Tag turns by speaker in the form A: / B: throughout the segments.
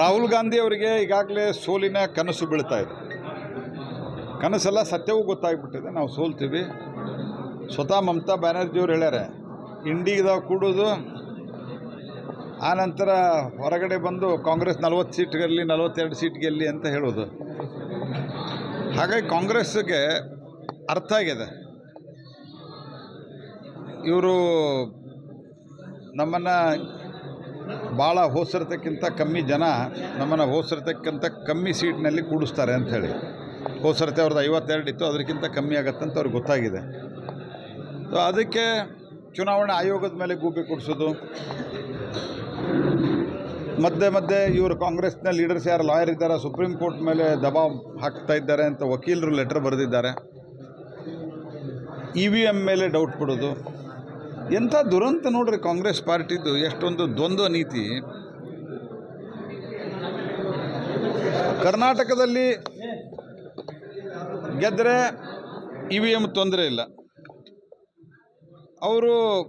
A: ರಾಹುಲ್ ಗಾಂಧಿ ಅವರಿಗೆ ಈಗಾಗಲೇ ಸೋಲಿನ ಕನಸು ಬೀಳ್ತಾ ಇದೆ. ಕನಸೆಲ್ಲ ಸತ್ಯವೂ ಗೊತ್ತಾಗ್ಬಿಟ್ಟಿದೆ. ನಾವು ಸೋಲ್ತೀವಿ. ಸ್ವತಃ ಮಮತಾ ಬ್ಯಾನರ್ಜಿಯವ್ರು ಹೇಳ್ಯಾರೆ ಇಂಡಿದಾಗ ಕೂಡೋದು ಆನಂತರ ಹೊರಗಡೆ ಬಂದು ಕಾಂಗ್ರೆಸ್ ನಲ್ವತ್ತು ಸೀಟ್ ಗೆಲ್ಲಿ, ನಲವತ್ತೆರಡು ಸೀಟ್ ಗೆಲ್ಲಿ ಅಂತ ಹೇಳೋದು. ಹಾಗಾಗಿ ಕಾಂಗ್ರೆಸ್ಗೆ ಅರ್ಥ ಆಗಿದೆ. ಇವರು ನಮ್ಮನ್ನು ಭಾಳ ಹೋಸರತಕ್ಕಿಂತ ಕಮ್ಮಿ ಜನ ನಮ್ಮನ್ನು ಹೋಸರತಕ್ಕಿಂತ ಕಮ್ಮಿ ಸೀಟ್ನಲ್ಲಿ ಕೂಡಿಸ್ತಾರೆ ಅಂಥೇಳಿ ಹೋಸರತೆ ಅವ್ರದ್ದು ಐವತ್ತೆರಡು ಇತ್ತು, ಅದಕ್ಕಿಂತ ಕಮ್ಮಿ ಆಗತ್ತಂತ ಅವ್ರಿಗೆ ಗೊತ್ತಾಗಿದೆ. ಸೊ ಅದಕ್ಕೆ ಚುನಾವಣಾ ಆಯೋಗದ ಮೇಲೆ ಗೂಬೆ ಕೊಡಿಸೋದು. ಮಧ್ಯೆ ಮಧ್ಯೆ ಇವರು ಕಾಂಗ್ರೆಸ್ನ ಲೀಡರ್ಸ್ ಯಾರು ಲಾಯರ್ ಇದ್ದಾರೆ, ಸುಪ್ರೀಂ ಕೋರ್ಟ್ ಮೇಲೆ ದಬಾವ್ ಹಾಕ್ತಾ ಇದ್ದಾರೆ ಅಂತ ವಕೀಲರು ಲೆಟರ್ ಬರೆದಿದ್ದಾರೆ. ಇ ವಿ ಎಂ ಮೇಲೆ ಡೌಟ್ ಕೊಡೋದು. ಎಂಥ ದುರಂತ ನೋಡ್ರಿ ಕಾಂಗ್ರೆಸ್ ಪಾರ್ಟಿದು, ಎಷ್ಟೊಂದು ದ್ವಂದ್ವ ನೀತಿ. ಕರ್ನಾಟಕದಲ್ಲಿ ಗೆದ್ದರೆ ಇ ವಿ ಎಂ ತೊಂದರೆ ಇಲ್ಲ. ಅವರು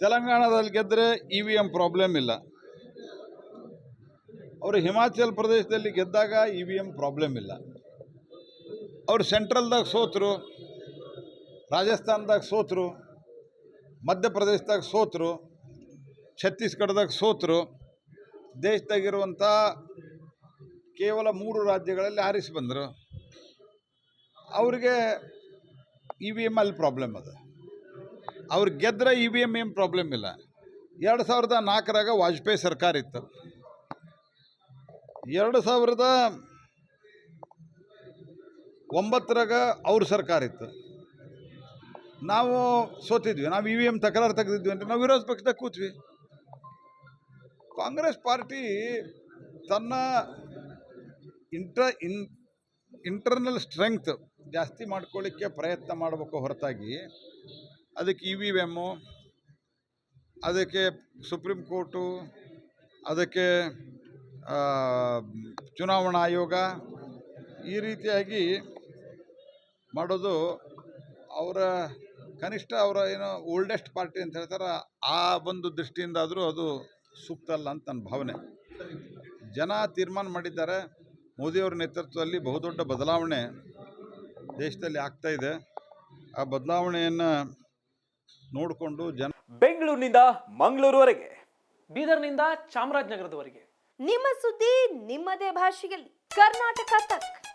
A: ತೆಲಂಗಾಣದಲ್ಲಿ ಗೆದ್ದರೆ ಇ ವಿ ಎಂ ಪ್ರಾಬ್ಲಮ್ ಇಲ್ಲ. ಅವರು ಹಿಮಾಚಲ್ ಪ್ರದೇಶದಲ್ಲಿ ಗೆದ್ದಾಗ ಇ ವಿ ಎಂ ಪ್ರಾಬ್ಲಮ್ ಇಲ್ಲ. ಅವರು ಸೆಂಟ್ರಲ್ದಾಗ ಸೋತರು, ರಾಜಸ್ಥಾನದಾಗ ಸೋತರು. ಮಧ್ಯಪ್ರದೇಶದಾಗ ಸೋತರು, ಛತ್ತೀಸ್ಗಢದಾಗ ಸೋತರು, ದೇಶದಾಗಿರುವಂಥ ಕೇವಲ ಮೂರು ರಾಜ್ಯಗಳಲ್ಲಿ ಆರಿಸಿ ಬಂದರು. ಅವ್ರಿಗೆ ಇ ವಿ ಎಂ ಅಲ್ಲಿ ಪ್ರಾಬ್ಲಮ್ ಅದ. ಅವ್ರು ಗೆದ್ದರೆ ಇ ವಿ ಎಂ ಏನು ಪ್ರಾಬ್ಲಮ್ ಇಲ್ಲ. ಎರಡು ಸಾವಿರದ ನಾಲ್ಕರಾಗ ವಾಜಪೇಯಿ ಸರ್ಕಾರ ಇತ್ತು. ಎರಡು ಸಾವಿರದ ಒಂಬತ್ತರಾಗ ಅವ್ರ ಸರ್ಕಾರ ಇತ್ತು. ನಾವು ಸೋತಿದ್ವಿ, ನಾವು ಇ ವಿ ಎಂ ತಕರಾರು ತೆಗೆದಿದ್ವಿ ಅಂತ ನಾವು ವಿರೋಧ ಪಕ್ಷದಾಗ ಕೂತ್ವಿ. ಕಾಂಗ್ರೆಸ್ ಪಾರ್ಟಿ ತನ್ನ ಇಂಟ್ರ, ಇನ್ ಇಂಟರ್ನಲ್ ಸ್ಟ್ರೆಂಗ್ತ್ ಜಾಸ್ತಿ ಮಾಡ್ಕೊಳ್ಳಿಕ್ಕೆ ಪ್ರಯತ್ನ ಮಾಡಬೇಕು ಹೊರತಾಗಿ, ಅದಕ್ಕೆ ಇ ವಿ ಎಮ್ಮು ಅದಕ್ಕೆ ಸುಪ್ರೀಂ ಕೋರ್ಟು, ಅದಕ್ಕೆ ಚುನಾವಣಾ ಆಯೋಗ ಈ ರೀತಿಯಾಗಿ ಮಾಡೋದು ಅವರ ಕನಿಷ್ಠ ಅವರ ಏನು ಓಲ್ಡೆಸ್ಟ್ ಪಾರ್ಟಿ ಅಂತ ಹೇಳ್ತಾರೆ ಆ ಒಂದು ದೃಷ್ಟಿಯಿಂದ ಆದರೂ ಅದು ಸೂಕ್ತ ಅಲ್ಲ ಅಂತ ನನ್ನ ಭಾವನೆ. ಜನ ತೀರ್ಮಾನ ಮಾಡಿದ್ದಾರೆ. ಮೋದಿಯವರ ನೇತೃತ್ವದಲ್ಲಿ ಬಹುದೊಡ್ಡ ಬದಲಾವಣೆ ದೇಶದಲ್ಲಿ ಆಗ್ತಾ ಇದೆ. ಆ ಬದಲಾವಣೆಯನ್ನು ನೋಡಿಕೊಂಡು ಜನ
B: ಬೆಂಗಳೂರಿನಿಂದ ಮಂಗಳೂರುವರೆಗೆ ಬೀದರ್ನಿಂದ ಚಾಮರಾಜನಗರದವರೆಗೆ.
C: ನಿಮ್ಮ ಸುದ್ದಿ ನಿಮ್ಮದೇ ಭಾಷೆಯಲ್ಲಿ. ಕರ್ನಾಟಕ ತಕ್.